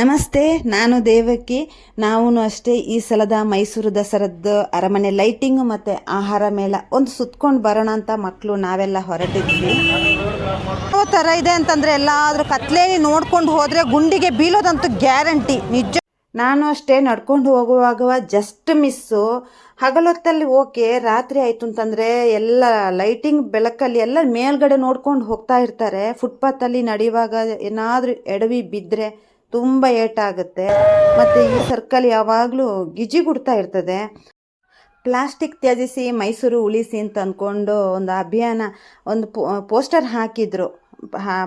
ನಮಸ್ತೆ, ನಾನು ದೇವಕಿ. ನಾವು ಅಷ್ಟೇ ಈ ಸಲದ ಮೈಸೂರು ದಸರದ್ದು ಅರಮನೆ ಲೈಟಿಂಗು ಮತ್ತು ಆಹಾರ ಮೇಳ. ಒಂದು ಸುತ್ಕೊಂಡು ಬರೋಣ ಅಂತ ಮಕ್ಕಳು ನಾವೆಲ್ಲ ಹೊರಟಿದ್ವಿ. ಯಾವ ಥರ ಇದೆ ಅಂತಂದರೆ ಎಲ್ಲಾದರೂ ಕತ್ಲೆ ನೋಡ್ಕೊಂಡು ಹೋದರೆ ಗುಂಡಿಗೆ ಬೀಳೋದಂತೂ ಗ್ಯಾರಂಟಿ. ನಿಜ. ನಾನು ಅಷ್ಟೇ ನಡ್ಕೊಂಡು ಹೋಗುವಾಗ ಜಸ್ಟ್ ಮಿಸ್ಸು. ಹಗಲೊತ್ತಲ್ಲಿ ಓಕೆ, ರಾತ್ರಿ ಆಯಿತು ಅಂತಂದರೆ ಎಲ್ಲ ಲೈಟಿಂಗ್ ಬೆಳಕಲ್ಲಿ ಎಲ್ಲ ಮೇಲ್ಗಡೆ ನೋಡ್ಕೊಂಡು ಹೋಗ್ತಾ ಇರ್ತಾರೆ. ಫುಟ್ಪಾತಲ್ಲಿ ನಡೆಯುವಾಗ ಏನಾದರೂ ಎಡವಿ ಬಿದ್ದರೆ ತುಂಬ ಏಟಾಗುತ್ತೆ. ಮತ್ತು ಈ ಸರ್ಕಲ್ ಯಾವಾಗಲೂ ಗಿಜಿಗುಡ್ತಾ ಇರ್ತದೆ. ಪ್ಲಾಸ್ಟಿಕ್ ತ್ಯಜಿಸಿ ಮೈಸೂರು ಉಳಿಸಿ ಅಂತ ಅಂದ್ಕೊಂಡು ಒಂದು ಅಭಿಯಾನ, ಒಂದು ಪೋಸ್ಟರ್ ಹಾಕಿದರು.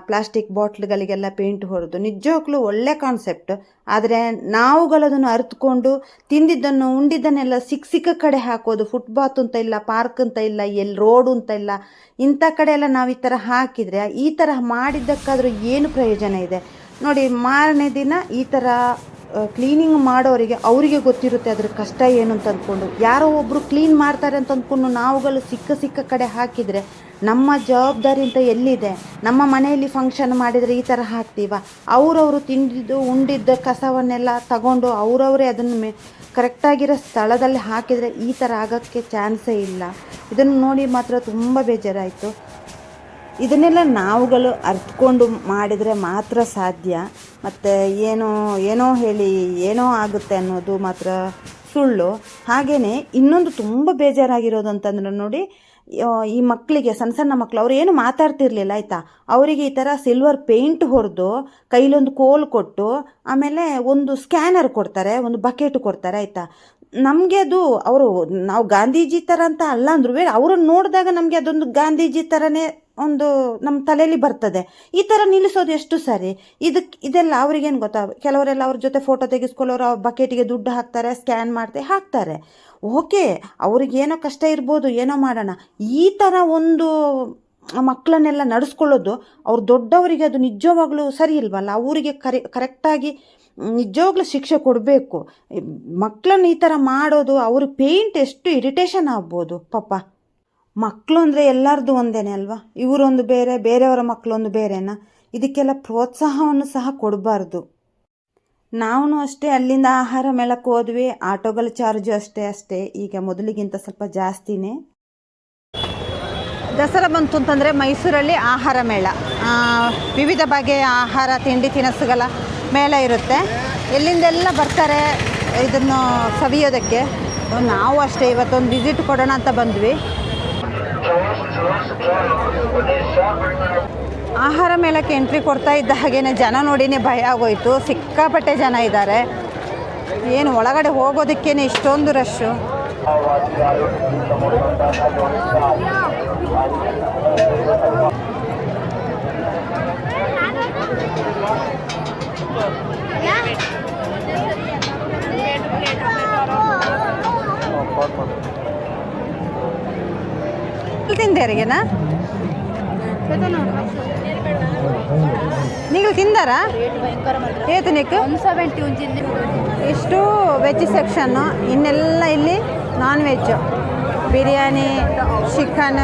ಪ್ಲಾಸ್ಟಿಕ್ ಬಾಟ್ಲ್ಗಳಿಗೆಲ್ಲ ಪೇಂಟ್ ಹೊಡೆದು. ನಿಜವಾಗ್ಲೂ ಒಳ್ಳೆ ಕಾನ್ಸೆಪ್ಟ್. ಆದರೆ ನಾವುಗಳದನ್ನು ಅರಿತುಕೊಂಡು ತಿಂದಿದ್ದನ್ನು, ಉಂಡಿದ್ದನ್ನೆಲ್ಲ ಸಿಕ್ಕ ಸಿಕ್ಕ ಕಡೆ ಹಾಕೋದು, ಫುಟ್ಬಾತ್ ಅಂತ ಇಲ್ಲ, ಪಾರ್ಕ್ ಅಂತ ಇಲ್ಲ ಎಲ್ಲಿ ರೋಡು ಅಂತ ಇಲ್ಲ, ಇಂಥ ಕಡೆ ಎಲ್ಲ ನಾವು ಈ ಥರ ಹಾಕಿದರೆ, ಈ ಥರ ಮಾಡಿದ್ದಕ್ಕಾದರೂ ಏನು ಪ್ರಯೋಜನ ಇದೆ? ನೋಡಿ, ಮಾರನೇ ದಿನ ಈ ಥರ ಕ್ಲೀನಿಂಗ್ ಮಾಡೋರಿಗೆ ಅವರಿಗೆ ಗೊತ್ತಿರುತ್ತೆ ಅದ್ರ ಕಷ್ಟ ಏನು ಅಂತ ಅಂದ್ಕೊಂಡು ಯಾರೋ ಒಬ್ಬರು ಕ್ಲೀನ್ ಮಾಡ್ತಾರೆ ಅಂತ ಅಂದ್ಕೊಂಡು ನಾವುಗಳು ಸಿಕ್ಕ ಸಿಕ್ಕ ಕಡೆ ಹಾಕಿದರೆ ನಮ್ಮ ಜವಾಬ್ದಾರಿ ಅಂತ ಎಲ್ಲಿದೆ? ನಮ್ಮ ಮನೆಯಲ್ಲಿ ಫಂಕ್ಷನ್ ಮಾಡಿದರೆ ಈ ಥರ ಹಾಕ್ತೀವ? ಅವರವರು ತಿಂದಿದ್ದು, ಉಂಡಿದ್ದ, ಕಸವನ್ನೆಲ್ಲ ತಗೊಂಡು ಅವರವರೇ ಅದನ್ನು ಮೆ ಕರೆಕ್ಟಾಗಿರೋ ಸ್ಥಳದಲ್ಲಿ ಹಾಕಿದರೆ ಈ ಥರ ಆಗೋಕ್ಕೆ ಚಾನ್ಸೇ ಇಲ್ಲ. ಇದನ್ನು ನೋಡಿ ಮಾತ್ರ ತುಂಬ ಬೇಜಾರಾಯಿತು. ಇದನ್ನೆಲ್ಲ ನಾವುಗಳು ಅರ್ಥಕೊಂಡು ಮಾಡಿದರೆ ಮಾತ್ರ ಸಾಧ್ಯ. ಮತ್ತು ಏನೋ ಏನೋ ಹೇಳಿ, ಏನೋ ಆಗುತ್ತೆ ಅನ್ನೋದು ಮಾತ್ರ ಸುಳ್ಳು. ಹಾಗೆಯೇ ಇನ್ನೊಂದು ತುಂಬ ಬೇಜಾರಾಗಿರೋದು ಅಂತಂದ್ರೆ ನೋಡಿ ಈ ಮಕ್ಕಳಿಗೆ, ಸಣ್ಣ ಸಣ್ಣ ಮಕ್ಕಳು ಅವ್ರು ಏನು ಮಾತಾಡ್ತಿರ್ಲಿಲ್ಲ, ಆಯಿತಾ? ಅವರಿಗೆ ಈ ಥರ ಸಿಲ್ವರ್ ಪೇಂಟ್ ಹೊಡೆದು, ಕೈಲೊಂದು ಕೋಲ್ ಕೊಟ್ಟು, ಆಮೇಲೆ ಒಂದು ಸ್ಕ್ಯಾನರ್ ಕೊಡ್ತಾರೆ, ಒಂದು ಬಕೆಟ್ ಕೊಡ್ತಾರೆ, ಆಯಿತಾ? ನಮಗೆ ಅದು, ಅವರು, ನಾವು ಗಾಂಧೀಜಿ ಥರ ಅಂತ ಅಲ್ಲ ಅಂದ್ರೂ, ಅವರನ್ನು ನೋಡಿದಾಗ ನಮಗೆ ಅದೊಂದು ಗಾಂಧೀಜಿ ಥರನೇ ಒಂದು ನಮ್ಮ ತಲೆಯಲ್ಲಿ ಬರ್ತದೆ. ಈ ಥರ ನಿಲ್ಲಿಸೋದು ಎಷ್ಟು ಸರಿ? ಇದಕ್ಕೆ ಇದೆಲ್ಲ ಅವ್ರಿಗೇನು ಗೊತ್ತಾ? ಕೆಲವರೆಲ್ಲ ಅವ್ರ ಜೊತೆ ಫೋಟೋ ತೆಗೆಸ್ಕೊಳ್ಳೋರು ಅವ್ರ ಬಕೆಟಿಗೆ ದುಡ್ಡು ಹಾಕ್ತಾರೆ ಸ್ಕ್ಯಾನ್ ಮಾಡ್ತಾರೆ ಹಾಕ್ತಾರೆ. ಓಕೆ, ಅವ್ರಿಗೇನೋ ಕಷ್ಟ ಇರ್ಬೋದು, ಏನೋ ಮಾಡೋಣ. ಈ ಥರ ಒಂದು ಮಕ್ಕಳನ್ನೆಲ್ಲ ನಡೆಸ್ಕೊಳ್ಳೋದು ಅವ್ರು ದೊಡ್ಡವರಿಗೆ ಅದು ನಿಜವಾಗ್ಲೂ ಸರಿ ಇಲ್ವಲ್ಲ? ಅವರಿಗೆ ಕರೆ, ಕರೆಕ್ಟಾಗಿ ನಿಜವಾಗ್ಲೂ ಶಿಕ್ಷೆ ಕೊಡಬೇಕು. ಮಕ್ಕಳನ್ನ ಈ ಥರ ಮಾಡೋದು ಅವ್ರ ಪೇಂಟ್ ಎಷ್ಟು ಇರಿಟೇಷನ್ ಆಗ್ಬೋದು, ಪಾಪ. ಮಕ್ಕಳು ಅಂದರೆ ಎಲ್ಲರದು ಒಂದೇನೆ ಅಲ್ವಾ? ಇವರೊಂದು ಬೇರೆ, ಬೇರೆಯವರ ಮಕ್ಕಳೊಂದು ಬೇರೆನಾ? ಇದಕ್ಕೆಲ್ಲ ಪ್ರೋತ್ಸಾಹವನ್ನು ಸಹ ಕೊಡಬಾರ್ದು. ನಾವು ಅಷ್ಟೇ ಅಲ್ಲಿಂದ ಆಹಾರ ಮೇಳಕ್ಕೆ ಹೋದ್ವಿ. ಆಟೋಗಳ ಚಾರ್ಜು ಅಷ್ಟೇ ಅಷ್ಟೇ. ಈಗ ಮೊದಲಿಗಿಂತ ಸ್ವಲ್ಪ ಜಾಸ್ತಿನೇ. ದಸರಾ ಬಂತು ಅಂತಂದರೆ ಮೈಸೂರಲ್ಲಿ ಆಹಾರ ಮೇಳ. ವಿವಿಧ ಬಗೆಯ ಆಹಾರ, ತಿಂಡಿ, ತಿನಿಸುಗಳ ಮೇಳ ಇರುತ್ತೆ. ಎಲ್ಲಿಂದೆಲ್ಲ ಬರ್ತಾರೆ ಇದನ್ನು ಸವಿಯೋದಕ್ಕೆ? ನಾವು ಅಷ್ಟೇ. ಇವತ್ತೊಂದು ವಿಸಿಟ್ ಕೊಡೋಣ ಅಂತ ಬಂದ್ವಿ. ಆಹಾರ ಮೇಲಕ್ಕೆ ಎಂಟ್ರಿ ಕೊಡ್ತಾ ಇದ್ದ ಹಾಗೇನೆ ಜನ ನೋಡಿನೇ ಭಯ ಆಗೋಯ್ತು. ಸಿಕ್ಕಾಪಟ್ಟೆ ಜನ ಇದ್ದಾರೆ. ಏನು, ಒಳಗಡೆ ಹೋಗೋದಕ್ಕೇನೆ ಇಷ್ಟೊಂದು ರಶ್ಶು ತಿಂದೇರಿಗೆನಾ ನೀವು ನಿಕ್ ಸೆವೆಂಟಿ ಒಂಜಿಲ್ಲಿ ಇಷ್ಟು ವೆಜ್ ಸೆಕ್ಷನ್ನು ಇನ್ನೆಲ್ಲ ಇಲ್ಲಿ non veg biryani chicken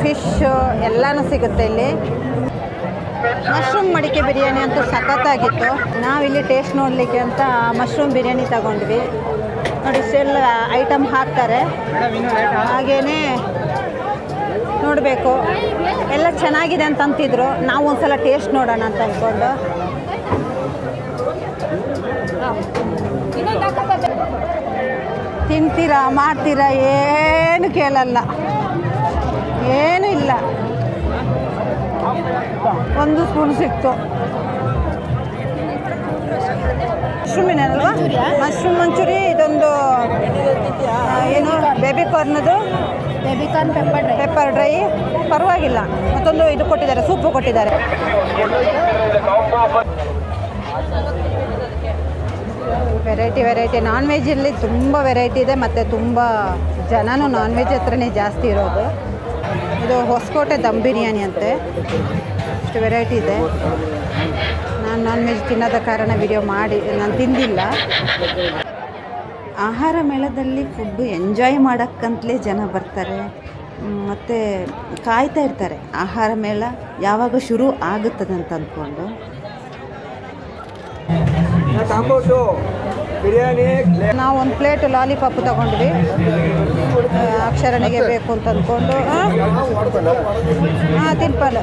fish ಎಲ್ಲನೂ ಸಿಗುತ್ತೆ ಇಲ್ಲಿ. ಮಶ್ರೂಮ್ ಮಡಿಕೆ ಬಿರಿಯಾನಿ ಅಂತೂ ಸಖತ್ತಾಗಿತ್ತು. ನಾವಿಲ್ಲಿ ಟೇಸ್ಟ್ ನೋಡಲಿಕ್ಕೆ ಅಂತ ಮಶ್ರೂಮ್ ಬಿರಿಯಾನಿ ತಗೊಂಡ್ವಿ. ನೋಡಿ ಸೆಲ್ ಐಟಮ್ ಹಾಕ್ತಾರೆ. ಹಾಗೇನೆ ನೋಡಬೇಕು. ಎಲ್ಲ ಚೆನ್ನಾಗಿದೆ ಅಂತ ಅಂತಿದ್ರು ನಾವು ಒಂದ್ಸಲ ಟೇಸ್ಟ್ ನೋಡೋಣ ಅಂತ ಅಂದ್ಕೊಂಡು ತಿಂತೀರಾ ಮಾಡ್ತೀರಾ ಏನು ಕೇಳಲ್ಲ. ಏನು ಇಲ್ಲ. ಒಂದು ಸ್ಪೂನ್ ಸಿಕ್ತು. ಮಶ್ರೂಮಿನಲ್ವಾ ಮಶ್ರೂಮ್ ಮಂಚೂರಿ ಇದೊಂದು ಏನು baby ಕಾರ್ನದು baby corn pepper dry pepper dry ಪರವಾಗಿಲ್ಲ. ಮತ್ತೊಂದು ಇದು ಕೊಟ್ಟಿದ್ದಾರೆ, ಸೂಪು ಕೊಟ್ಟಿದ್ದಾರೆ. ವೆರೈಟಿ ವೆರೈಟಿ ನಾನ್ ವೆಜ್ಜಲ್ಲಿ ತುಂಬ ವೆರೈಟಿ ಇದೆ, ಮತ್ತು ತುಂಬ ಜನನು ನಾನ್ ವೆಜ್ ಹತ್ರನೇ ಜಾಸ್ತಿ ಇರೋದು. ಇದು ಹೊಸಕೋಟೆ ದಮ್ ಬಿರಿಯಾನಿ ಅಂತೆ. ಇಷ್ಟು ವೆರೈಟಿ ಇದೆ. ನಾನು ನಾನ್ ವೆಜ್ ತಿನ್ನೋದ ಕಾರಣ ವಿಡಿಯೋ ಮಾಡಿ, ನಾನು ತಿಂದಿಲ್ಲ. ಆಹಾರ ಮೇಳದಲ್ಲಿ ಫುಡ್ಡು ಎಂಜಾಯ್ ಮಾಡೋಕ್ಕಂತಲೇ ಜನ ಬರ್ತಾರೆ. ಮತ್ತು ಕಾಯ್ತಾ ಇರ್ತಾರೆ. ಆಹಾರ ಮೇಳ ಯಾವಾಗ ಶುರು ಆಗುತ್ತದೆ ಅಂತ ಅಂದ್ಕೊಂಡು ಬಿರಿಯಾನಿ ನಾವು ಒಂದು ಪ್ಲೇಟ್ ಲಾಲಿಪಾಪ್ ತಗೊಂಡ್ವಿ. ಅಕ್ಷರಣೆಗೆ ಬೇಕು ಅಂತ ಅಂದ್ಕೊಂಡು ಹಾಂ ತಿನ್ಪಲ್.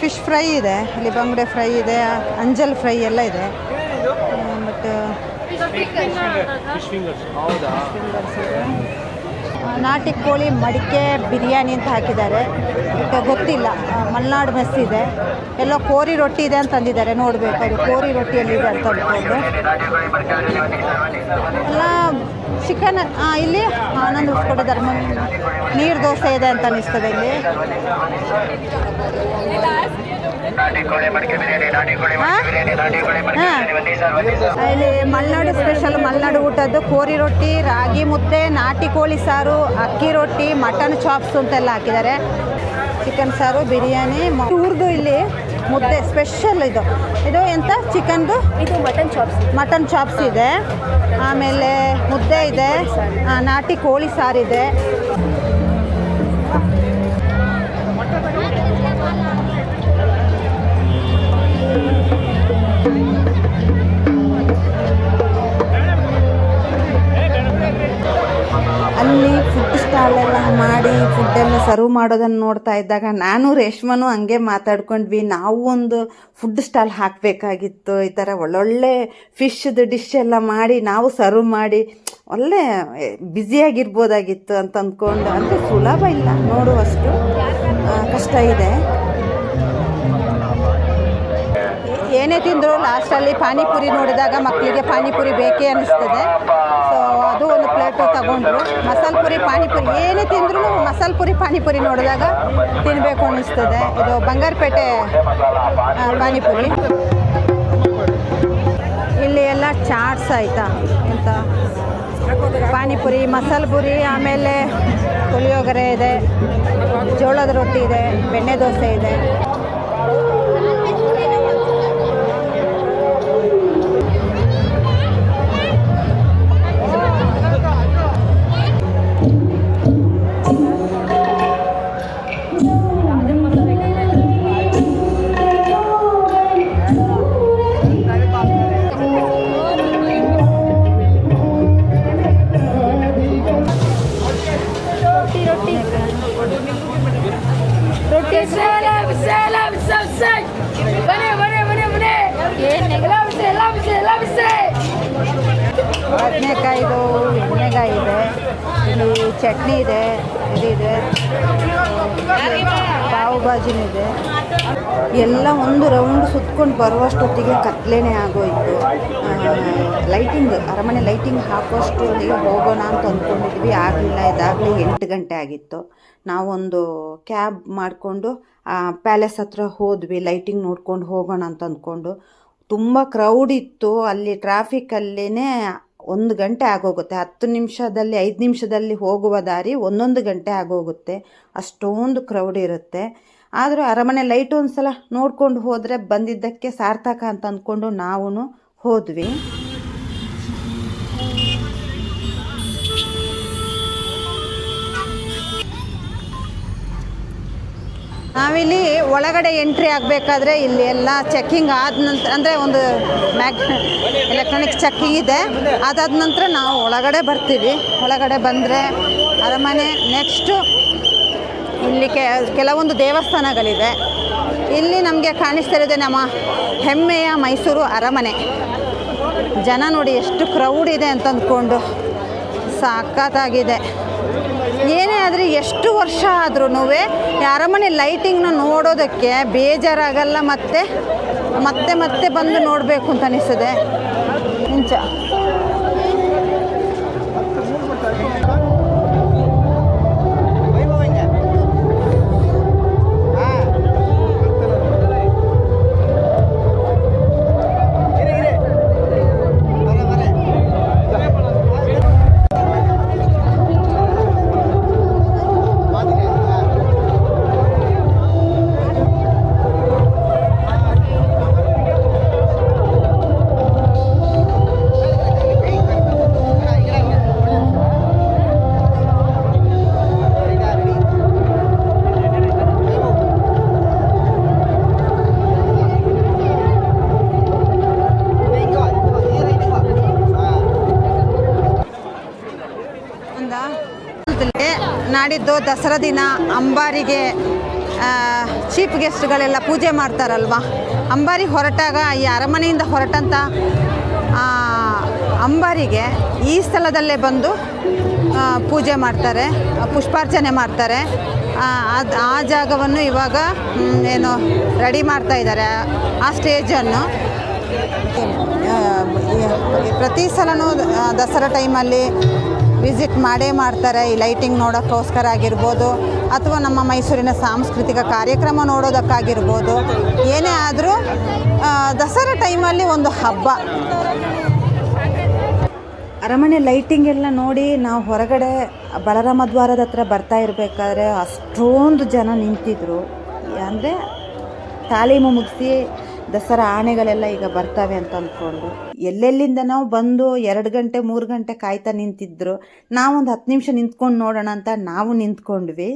ಫಿಶ್ ಫ್ರೈ ಇದೆ. ಇಲ್ಲಿ ಬಂಗ್ಡೆ ಫ್ರೈ ಇದೆ ಅಂಜಲ್ ಫ್ರೈ ಎಲ್ಲ ಇದೆ. ಮತ್ತು ನಾಟಿ ಕೋಳಿ ಮಡಿಕೆ ಬಿರಿಯಾನಿ ಅಂತ ಹಾಕಿದ್ದಾರೆ. ಗೊತ್ತಿಲ್ಲ. ಮಲ್ನಾಡು ಮೆಸ್ ಇದೆ. ಎಲ್ಲ ಕೋರಿ ರೊಟ್ಟಿ ಇದೆ ಅಂತ ಅಂದಿದ್ದಾರೆ. ನೋಡಬೇಕು ಅದು ಕೋರಿ ರೊಟ್ಟಿಯಲ್ಲಿದೆ ಅಂತ ಅಂದ್ಕೊಂಡು. ಎಲ್ಲ ಚಿಕನ್ ಇಲ್ಲಿ ಆನಂದ್ ಉಸ್ಕೊಟ್ಟಿದ್ದಾರೆ ನೀರು ದೋಸೆ ಇದೆ ಅಂತ ಅನಿಸ್ತದೆ ಇಲ್ಲಿ. ಇಲ್ಲಿ ಮಲ್ನಾಡು ಸ್ಪೆಷಲ್ ಮಲ್ನಾಡು ಊಟದ್ದು ಕೋರಿ ರೊಟ್ಟಿ ರಾಗಿ ಮುದ್ದೆ ನಾಟಿ ಕೋಳಿ ಸಾರು ಅಕ್ಕಿ ರೊಟ್ಟಿ ಮಟನ್ ಚಾಪ್ಸ್ ಅಂತೆಲ್ಲ ಹಾಕಿದ್ದಾರೆ. ಚಿಕನ್ ಸಾರು ಬಿರಿಯಾನಿ ಊರ್ದು ಇಲ್ಲಿ ಮುದ್ದೆ ಸ್ಪೆಷಲ್ ಇದು. ಇದು ಎಂತ? ಚಿಕನ್ದು? ಇದು ಮಟನ್ ಚಾಪ್ಸ್ ಮಟನ್ ಚಾಪ್ಸ್ ಇದೆ. ಆಮೇಲೆ ಮುದ್ದೆ ಇದೆ. ನಾಟಿ ಕೋಳಿ ಸಾರಿದೆ. ಸರ್ವ್ ಮಾಡೋದನ್ನ ನೋಡ್ತಾ ಇದ್ದಾಗ ನಾನು ರೇಷ್ಮನು ಹಂಗೆ ಮಾತಾಡ್ಕೊಂಡ್ವಿ. ನಾವು ಒಂದು ಫುಡ್ ಸ್ಟಾಲ್ ಹಾಕಬೇಕಾಗಿತ್ತು. ಈ ಥರ ಒಳ್ಳೊಳ್ಳೆ ಫಿಶ್ದು ಡಿಶ್ ಎಲ್ಲ ಮಾಡಿ ನಾವು ಸರ್ವ್ ಮಾಡಿ. ಒಳ್ಳೆ ಬ್ಯುಸಿಯಾಗಿರ್ಬೋದಾಗಿತ್ತು ಅಂತ ಅಂದ್ಕೊಂಡು ಅಂದರೆ ಸುಲಭ ಇಲ್ಲ, ನೋಡುವಷ್ಟು ಕಷ್ಟ ಇದೆ. ಏನೇ ತಿಂದರೂ ಲಾಸ್ಟಲ್ಲಿ ಪಾನಿಪುರಿ ನೋಡಿದಾಗ ಮಕ್ಕಳಿಗೆ ಪಾನಿಪುರಿ ಬೇಕೇ ಒಂದು ಪ್ಲೇಟು ತಗೊಂಡ್ರು. ಮಸಾಲೆ ಪುರಿ ಪಾನಿಪುರಿ, ಏನೇ ತಿಂದ್ರೂ ಮಸಾಲೆ ಪುರಿ ಪಾನಿಪುರಿ ನೋಡಿದಾಗ ತಿನ್ನಬೇಕು ಅನ್ನಿಸ್ತದೆ. ಇದು ಬಂಗಾರಪೇಟೆ ಪಾನಿಪುರಿ. ಇಲ್ಲಿ ಎಲ್ಲ ಚಾಟ್ಸ್ ಆಯಿತಾ? ಅಂತ ಪಾನಿಪುರಿ ಮಸಾಲೆ ಪುರಿ ಆಮೇಲೆ ಪುಳಿಯೋಗರೆ ಇದೆ, ಜೋಳದ ರೊಟ್ಟಿ ಇದೆ, ಬೆಣ್ಣೆ ದೋಸೆ ಇದೆ. ಬದನೆಕಾಯಿದು ಎಣ್ಣೆಗಾಯಿ ಇದೆ. ಇಲ್ಲಿ ಚಟ್ನಿ ಇದೆ ಇದಿದೆ ಪಾವು ಭಾಜಿನೂ ಇದೆ. ಎಲ್ಲ ಒಂದು ರೌಂಡ್ ಸುತ್ಕೊಂಡು ಬರುವಷ್ಟೊತ್ತಿಗೆ ಕತ್ಲೇನೆ ಆಗೋಯ್ತು. ಲೈಟಿಂಗ್ ಅರಮನೆ ಲೈಟಿಂಗ್ ಹಾಕೋಷ್ಟೊತ್ತಿಗೆ ಹೋಗೋಣ ಅಂತ ಅಂದ್ಕೊಂಡಿದ್ವಿ ಆಗಲಿಲ್ಲ, ಇದಾಗಲೇ ಎಂಟು ಗಂಟೆ ಆಗಿತ್ತು. ನಾವೊಂದು ಕ್ಯಾಬ್ ಮಾಡಿಕೊಂಡು ಪ್ಯಾಲೇಸ್ ಹತ್ರ ಹೋದ್ವಿ. ಲೈಟಿಂಗ್ ನೋಡ್ಕೊಂಡು ಹೋಗೋಣ ಅಂತ ಅಂದ್ಕೊಂಡು ತುಂಬ ಕ್ರೌಡ್ ಇತ್ತು. ಅಲ್ಲಿ ಟ್ರಾಫಿಕಲ್ಲೇ ಒಂದು ಗಂಟೆ ಆಗೋಗುತ್ತೆ. ಹತ್ತು ನಿಮಿಷದಲ್ಲಿ, ಐದು ನಿಮಿಷದಲ್ಲಿ ಹೋಗುವ ದಾರಿ ಒಂದೊಂದು ಗಂಟೆ ಆಗೋಗುತ್ತೆ. ಅಷ್ಟೊಂದು ಕ್ರೌಡ್ ಇರುತ್ತೆ. ಆದರೂ ಅರಮನೆ ಲೈಟ್ ಒಂದು ಸಲ ನೋಡ್ಕೊಂಡು ಹೋದರೆ ಬಂದಿದ್ದಕ್ಕೆ ಸಾರ್ಥಕ ಅಂತ ಅಂದ್ಕೊಂಡು ನಾವು ಹೋದ್ವಿ. ನಾವಿಲ್ಲಿ ಒಳಗಡೆ ಎಂಟ್ರಿ ಆಗಬೇಕಾದ್ರೆ ಇಲ್ಲಿ ಎಲ್ಲ ಚೆಕ್ಕಿಂಗ್ ಆದ ನಂತರ, ಅಂದರೆ ಒಂದು ಮ್ಯಾಗ್ ಎಲೆಕ್ಟ್ರಾನಿಕ್ ಚೆಕ್ಕಿಂಗ್ ಇದೆ. ಅದಾದ ನಂತರ ನಾವು ಒಳಗಡೆ ಬರ್ತೀವಿ. ಒಳಗಡೆ ಬಂದರೆ ಅರಮನೆ ನೆಕ್ಸ್ಟು ಇಲ್ಲಿ ಕೆಲವೊಂದು ದೇವಸ್ಥಾನಗಳಿದೆ. ಇಲ್ಲಿ ನಮಗೆ ಕಾಣಿಸ್ತಾ ಇರೋದೆ ನಮ್ಮ ಹೆಮ್ಮೆಯ ಮೈಸೂರು ಅರಮನೆ. ಜನ ನೋಡಿ ಎಷ್ಟು ಕ್ರೌಡ್ ಇದೆ ಅಂತ ಅಂದ್ಕೊಂಡು ಸಾಕತ್ತಾಗಿದೆ ಏನೇ ಆದರೆ ಎಷ್ಟು ವರ್ಷ ಆದ್ರೂ ಅರಮನೆ ಲೈಟಿಂಗ್ನ ನೋಡೋದಕ್ಕೆ ಬೇಜಾರಾಗಲ್ಲ, ಮತ್ತೆ ಮತ್ತೆ ಮತ್ತೆ ಬಂದು ನೋಡಬೇಕು ಅಂತ ಅನಿಸ್ತದೆ ನಾಡಿದ್ದು ದಸರಾ ದಿನ ಅಂಬಾರಿಗೆ ಚೀಫ್ ಗೆಸ್ಟ್ಗಳೆಲ್ಲ ಪೂಜೆ ಮಾಡ್ತಾರಲ್ವ? ಅಂಬಾರಿ ಹೊರಟಾಗ ಈ ಅರಮನೆಯಿಂದ ಹೊರಟಂಥ ಅಂಬಾರಿಗೆ ಈ ಸ್ಥಳದಲ್ಲೇ ಬಂದು ಪೂಜೆ ಮಾಡ್ತಾರೆ, ಪುಷ್ಪಾರ್ಚನೆ ಮಾಡ್ತಾರೆ. ಅದು, ಆ ಜಾಗವನ್ನು ಇವಾಗ ಏನು ರೆಡಿ ಮಾಡ್ತಾ ಇದ್ದಾರೆ, ಆ ಸ್ಟೇಜನ್ನು. ಪ್ರತಿ ಸಲನೂ ದಸರಾ ಟೈಮಲ್ಲಿ ವಿಸಿಟ್ ಮಾಡೇ ಮಾಡ್ತಾರೆ. ಈ ಲೈಟಿಂಗ್ ನೋಡೋಕ್ಕೋಸ್ಕರ ಆಗಿರ್ಬೋದು, ಅಥವಾ ನಮ್ಮ ಮೈಸೂರಿನ ಸಾಂಸ್ಕೃತಿಕ ಕಾರ್ಯಕ್ರಮ ನೋಡೋದಕ್ಕಾಗಿರ್ಬೋದು, ಏನೇ ಆದರೂ ದಸರಾ ಟೈಮಲ್ಲಿ ಒಂದು ಹಬ್ಬ. ಅರಮನೆ ಲೈಟಿಂಗ್ ಎಲ್ಲ ನೋಡಿ ನಾವು ಹೊರಗಡೆ ಬಲರಾಮ ದ್ವಾರದ ಹತ್ರ ಬರ್ತಾ ಇರಬೇಕಾದ್ರೆ ಅಷ್ಟೊಂದು ಜನ ನಿಂತಿದ್ರು. ಅಂದರೆ ತಾಲೀಮು ಮುಗಿಸಿ ದಸರಾ ಆನೆಗಳೆಲ್ಲ ಈಗ ಬರ್ತವೆ ಅಂತ ಅಂದ್ಕೊಂಡು. ಎಲ್ಲೆಲ್ಲಿಂದ ನಾವು ಬಂದು ಎರಡು ಗಂಟೆ, ಮೂರು ಗಂಟೆ ಕಾಯ್ತಾ ನಿಂತಿದ್ರು, ನಾವೊಂದು ಹತ್ತು ನಿಮಿಷ ನಿಂತ್ಕೊಂಡು ನೋಡೋಣ ಅಂತ ನಾವು ನಿಂತ್ಕೊಂಡ್ವಿ.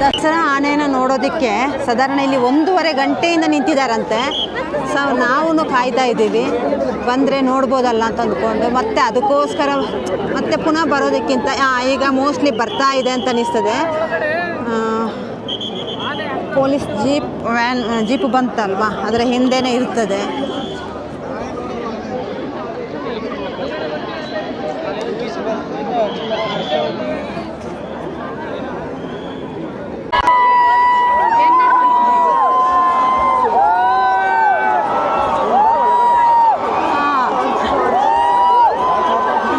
ದಸರಾ ಆನೆನ ನೋಡೋದಕ್ಕೆ ಸಾಧಾರಣ ಇಲ್ಲಿ ಒಂದೂವರೆ ಗಂಟೆಯಿಂದ ನಿಂತಿದ್ದಾರಂತೆ ಸೊ ನಾವು ಕಾಯ್ತಾ ಇದ್ದೀವಿ. ಬಂದರೆ ನೋಡ್ಬೋದಲ್ಲ ಅಂತ ಅಂದ್ಕೊಂಡು, ಮತ್ತೆ ಅದಕ್ಕೋಸ್ಕರ ಮತ್ತೆ ಪುನಃ ಬರೋದಕ್ಕಿಂತ ಈಗ ಮೋಸ್ಟ್ಲಿ ಬರ್ತಾ ಇದೆ ಅಂತ ಅನಿಸ್ತದೆ. ಪೊಲೀಸ್ ಜೀಪ್ ವ್ಯಾನ್ ಜೀಪ್ ಬಂತಲ್ವಾ? ಅದರ ಹಿಂದೆನೇ ಇರ್ತದೆ.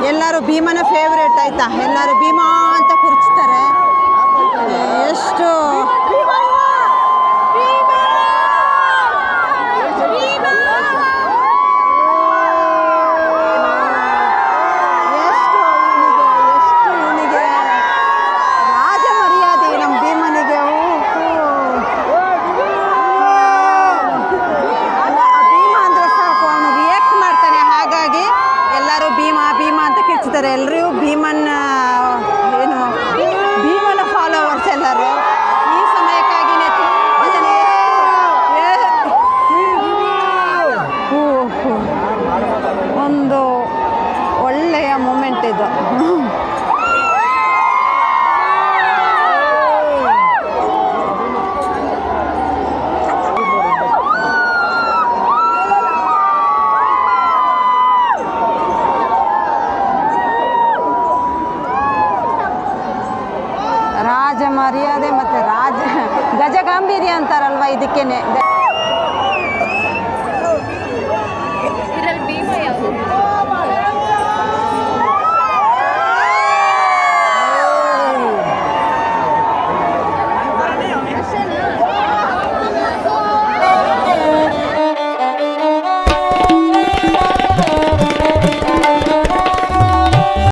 ಎಲ್ಲರೂ ಭೀಮನ ಫೇವ್ರೇಟ್ ಆಯ್ತಾ? ಎಲ್ಲರೂ ಭೀಮಾ ಅಂತ ಕುರ್ಚ್ತಾರೆ ಎಷ್ಟು ಎಷ್ಟು ಇವನಿಗೆ ಎಷ್ಟು ಇವನಿಗೆ ರಾಜ ಮರ್ಯಾದೆ ನಮ್ಮ ಭೀಮನಿಗೆ ಅಲ್ಲ ಆ ಭೀಮ ಅಂದರೆ ಸಾಕು ಅವನು ರಿಯಾಕ್ಟ್ ಮಾಡ್ತಾನೆ ಹಾಗಾಗಿ ಎಲ್ಲರೂ ಭೀಮ ಭೀಮ ಅಂತ ಕಿರ್ಚ್ತಾರೆ ಎಲ್ಲರೂ ಭೀಮನ್ನ ಏನು ಭೀಮನ ಫಾಲೋವರ್ಸ್ ಎಲ್ಲರೂ ಈ ಸಮಯಕ್ಕಾಗಿನೇ ತುಂಬ ಜನ ಏ- ಹೂ, ಹೂ. ಒಂದು ಒಳ್ಳೆಯ ಮೂಮೆಂಟ್ ಇದು. ರಾಜ ಮರ್ಯಾದೆ ಮತ್ತು ರಾಜ ಗಜ ಗಾಂಭೀರ್ಯ ಅಂತಾರಲ್ವ ಇದಕ್ಕೇನೆ.